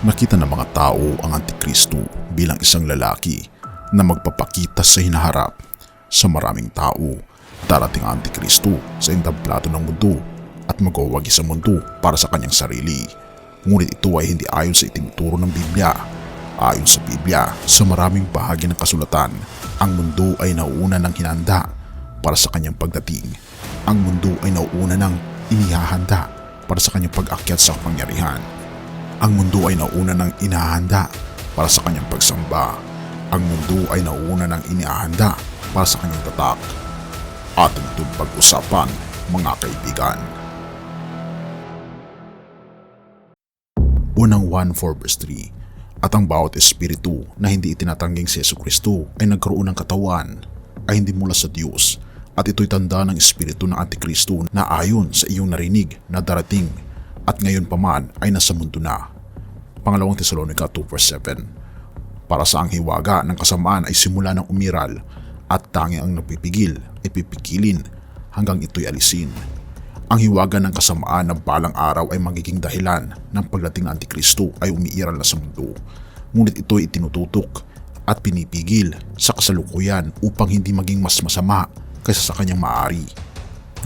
Nakita ng mga tao ang Antikristo bilang isang lalaki na magpapakita sa hinaharap sa maraming tao. Darating ang Antikristo sa entablado ng mundo at magwawagi sa mundo para sa kanyang sarili. Ngunit ito ay hindi ayon sa itinuturo ng Biblia. Ayon sa Biblia, sa maraming bahagi ng kasulatan, ang mundo ay nauuna ng hinanda para sa kanyang pagdating. Ang mundo ay nauuna ng inihahanda para sa kanyang pag-akyat sa pangyarihan. Ang mundo ay nauna ng inahanda para sa kanyang pagsamba. Ang mundo ay nauna ng inihahanda para sa kanyang tatak. Ating itong pag-usapan, mga kaibigan. Unang 1.4 verse 3 At ang bawat espiritu na hindi itinatangging si Yesu Kristo ay nagkaroon ng katawan ay hindi mula sa Diyos at ito'y tanda ng espiritu ng Antikristo na ayon sa iyong narinig na darating at ngayon pa man ay nasa mundo na. Pangalawang Tesalonica 2 verse 7 Para sa ang hiwaga ng kasamaan ay simula ng umiral at tangi ang napipigil ay pipigilin hanggang ito'y alisin. Ang hiwaga ng kasamaan ng balang araw ay magiging dahilan ng pagdating ng Antikristo ay umiiral na sa mundo. Ngunit ito'y itinututok at pinipigil sa kasalukuyan upang hindi maging mas masama kaysa sa kanyang maari.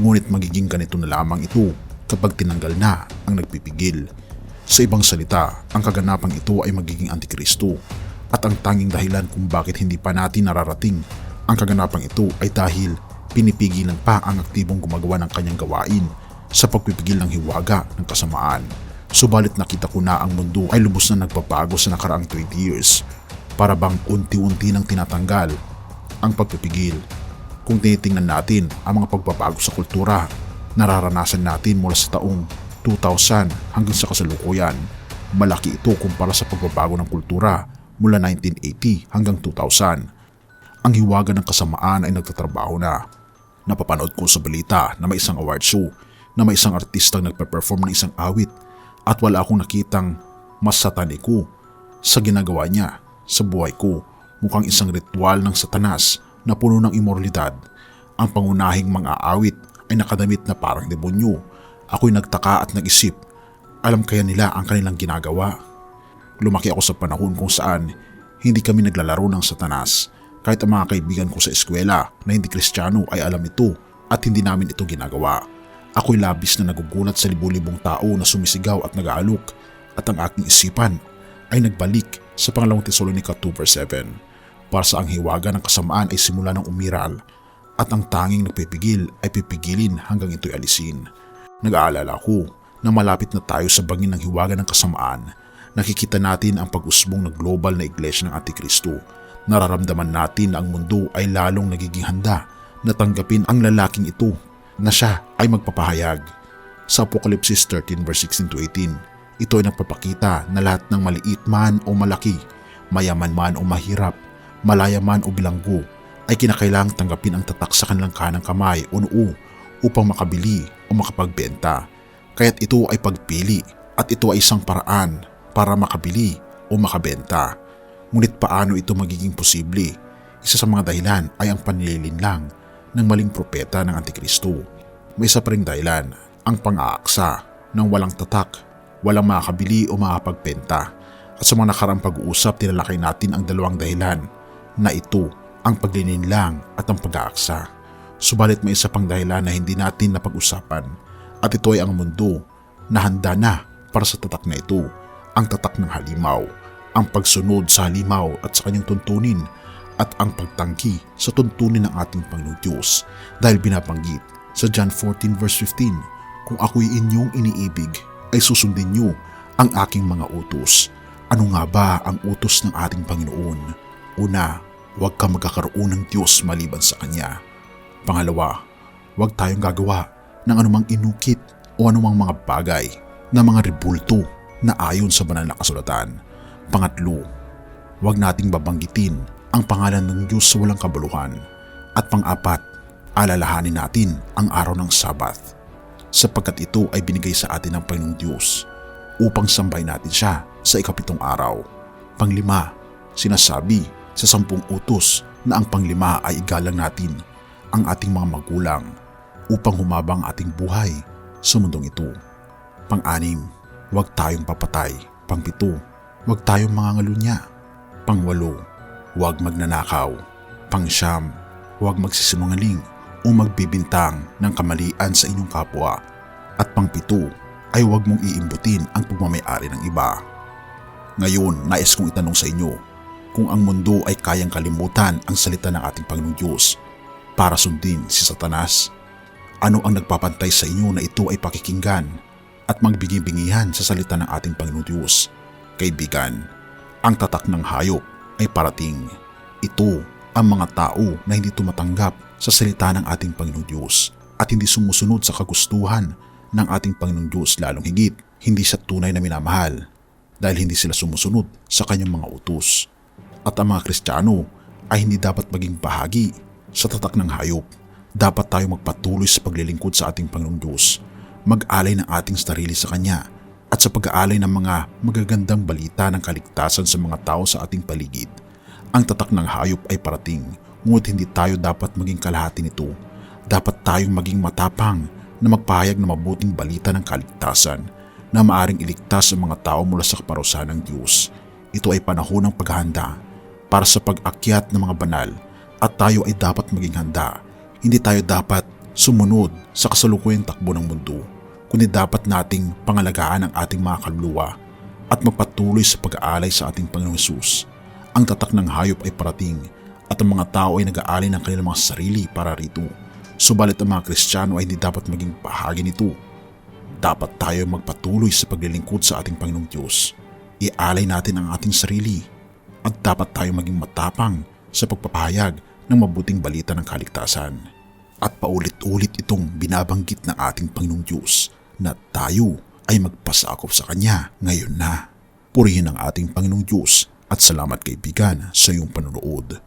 Ngunit magiging ganito na lamang ito kapag tinanggal na ang nagpipigil. Sa ibang salita, ang kaganapang ito ay magiging antikristo at ang tanging dahilan kung bakit hindi pa natin nararating ang kaganapang ito ay dahil pinipigilan pa ang aktibong gumagawa ng kanyang gawain sa pagpipigil ng hiwaga ng kasamaan. Subalit nakita ko na ang mundo ay lubos na nagbabago sa nakaraang 20 years para bang unti-unti nang tinatanggal ang pagpipigil. Kung tinitingnan natin ang mga pagbabago sa kultura, nararanasan natin mula sa taong 2000 hanggang sa kasalukuyan. Malaki ito kumpara sa pagbabago ng kultura mula 1980 hanggang 2000. Ang hiwaga ng kasamaan ay nagtatrabaho na. Napapanood ko sa balita na may isang award show na may isang artistang nagpe-perform ng isang awit at wala akong nakitang mas sataniko sa ginagawa niya sa buhay ko. Mukhang isang ritual ng satanas na puno ng imoralidad. Ang pangunahing mga awit ay nakadamit na parang demonyo. Ako'y nagtaka at nag-isip, alam kaya nila ang kanilang ginagawa? Lumaki ako sa panahon kung saan hindi kami naglalaro ng satanas. Kahit ang mga kaibigan ko sa eskwela na hindi kristyano ay alam ito at hindi namin ito ginagawa. Ako'y labis na nagugulat sa libu-libong tao na sumisigaw at nag-aalok at ang aking isipan ay nagbalik sa pangalawang Tesalonica 2 verse 7 para sa ang hiwaga ng kasamaan ay simula ng umiral at ang tanging nagpipigil ay pipigilin hanggang ito'y alisin. Nag-aalala ko na malapit na tayo sa bangin ng hiwaga ng kasamaan, nakikita natin ang pag-usbong ng global na iglesia ng Antikristo. Nararamdaman natin na ang mundo ay lalong nagiging handa na tanggapin ang lalaking ito na siya ay magpapahayag. Sa Apocalypse 13 verse 16 to 18, ito ay nagpapakita na lahat ng maliit man o malaki, mayaman man o mahirap, malaya man o bilanggo, ay kinakailangang tanggapin ang tatak sa kanilang kanang kamay o noo upang makabili o makapagbenta. Kaya't ito ay pagpili at ito ay isang paraan para makabili o makabenta. Ngunit paano ito magiging posible? Isa sa mga dahilan ay ang panlilinlang ng maling propeta ng Antikristo. May isa pa ring dahilan, ang pang-aaksa ng walang tatak, walang makakabili o makapagbenta. At sa mga nakarang pag-uusap, tinalakay natin ang dalawang dahilan na ito ang paglininlang at ang pag-aaksa. Subalit may isa pang dahilan na hindi natin napag-usapan at ito ay ang mundo na handa na para sa tatak na ito, ang tatak ng halimaw, ang pagsunod sa halimaw at sa kanyang tuntunin at ang pagtangki sa tuntunin ng ating Panginoon Diyos dahil binabanggit sa John 14 verse 15, Kung ako'y inyong iniibig, ay susundin niyo ang aking mga utos. Ano nga ba ang utos ng ating Panginoon? Una, huwag ka magkakaroon ng Diyos maliban sa Kanya. Pangalawa, huwag tayong gagawa ng anumang inukit o anumang mga bagay na mga rebulto na ayon sa banal na kasulatan. Pangatlo, huwag nating babanggitin ang pangalan ng Diyos sa walang kabuluhan. At pang-apat, alalahanin natin ang araw ng Sabath sapagkat ito ay binigay sa atin ng Panginoong Diyos upang sambay natin siya sa ikapitong araw. Panglima, sinasabi sa sampung utos na ang panglima ay igalang natin ang ating mga magulang upang humabang ating buhay sa mundong ito. Pang-anim, huwag tayong papatay. Pangpito, huwag tayong mangangalunya. Pangwalo, huwag magnanakaw. Pangsyam, huwag magsisinungaling o magbibintang ng kamalian sa inyong kapwa. At pangpito, ay huwag mong iimbutin ang pagmamayari ng iba. Ngayon, nais kong itanong sa inyo, kung ang mundo ay kayang kalimutan ang salita ng ating Panginoong Diyos para sundin si Satanas, ano ang nagpapantay sa inyo na ito ay pakikinggan at magbigay-bingihan sa salita ng ating Panginoong Diyos? Kaibigan, ang tatak ng hayop ay parating. Ito ang mga tao na hindi tumatanggap sa salita ng ating Panginoong Diyos at hindi sumusunod sa kagustuhan ng ating Panginoong Diyos lalong higit hindi sa tunay na minamahal dahil hindi sila sumusunod sa kanyang mga utos. At ang mga Kristiyano ay hindi dapat maging bahagi sa tatak ng hayop. Dapat tayo magpatuloy sa paglilingkod sa ating Panginoong Diyos, mag-alay ng ating sarili sa Kanya at sa pag-aalay ng mga magagandang balita ng kaligtasan sa mga tao sa ating paligid. Ang tatak ng hayop ay parating, ngunit hindi tayo dapat maging kalahati nito. Dapat tayong maging matapang na magpahayag ng mabuting balita ng kaligtasan na maaring iligtas ang mga tao mula sa kaparusahan ng Diyos. Ito ay panahon ng paghahanda para sa pag-akyat ng mga banal at tayo ay dapat maging handa. Hindi tayo dapat sumunod sa kasalukuyang takbo ng mundo, kundi dapat nating pangalagaan ang ating mga kaluluwa at magpatuloy sa pag-aalay sa ating Panginoong Yesus. Ang tatak ng hayop ay parating at ang mga tao ay nag-aalay ng kanilang mga sarili para rito. Subalit ang mga Kristiyano ay hindi dapat maging bahagi nito. Dapat tayo magpatuloy sa paglilingkod sa ating Panginoong Diyos. Ialay natin ang ating sarili at dapat tayo maging matapang sa pagpapahayag ng mabuting balita ng kaligtasan. At paulit-ulit itong binabanggit ng ating Panginoong Diyos na tayo ay magpasakop sa Kanya ngayon na. Purihin ang ating Panginoong Diyos at salamat kaibigan sa iyong panonood.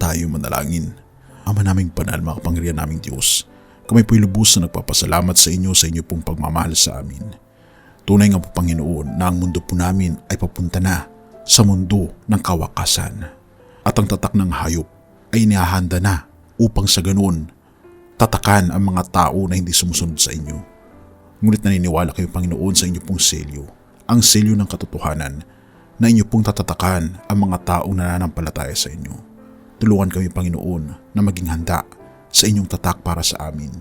Tayo manalangin. Ama naming banal, mga kapangyarihan naming Diyos, kami po'y lubos na nagpapasalamat sa inyo sa inyo pong pagmamahal sa amin. Tunay nga po Panginoon na ang mundo po namin ay papunta na sa mundo ng kawakasan. At ang tatak ng hayop ay inihahanda na upang sa ganun tatakan ang mga tao na hindi sumusunod sa inyo. Ngunit naniniwala kayo Panginoon sa inyo pong selyo, ang selyo ng katotohanan na inyo pong tatatakan ang mga taong nananampalataya sa inyo. Tulungan kami Panginoon na maging handa sa inyong tatak para sa amin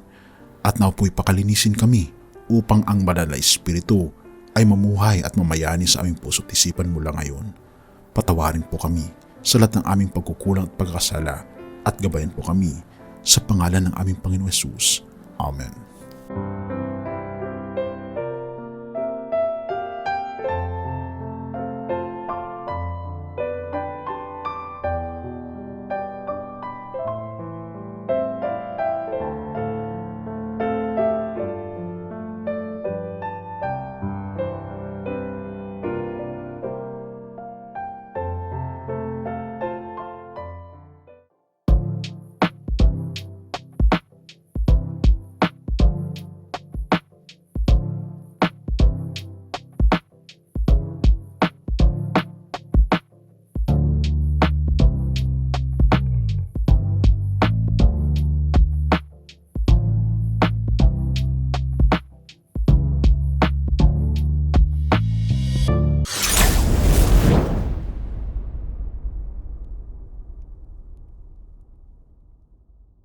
at na po'y pakalinisin kami upang ang banal na espiritu ay mamuhay at mamayani sa aming puso't isipan mula ngayon. Patawarin po kami sa lahat ng aming pagkukulang at pagkasala at gabayan po kami sa pangalan ng aming Panginoon Yesus. Amen.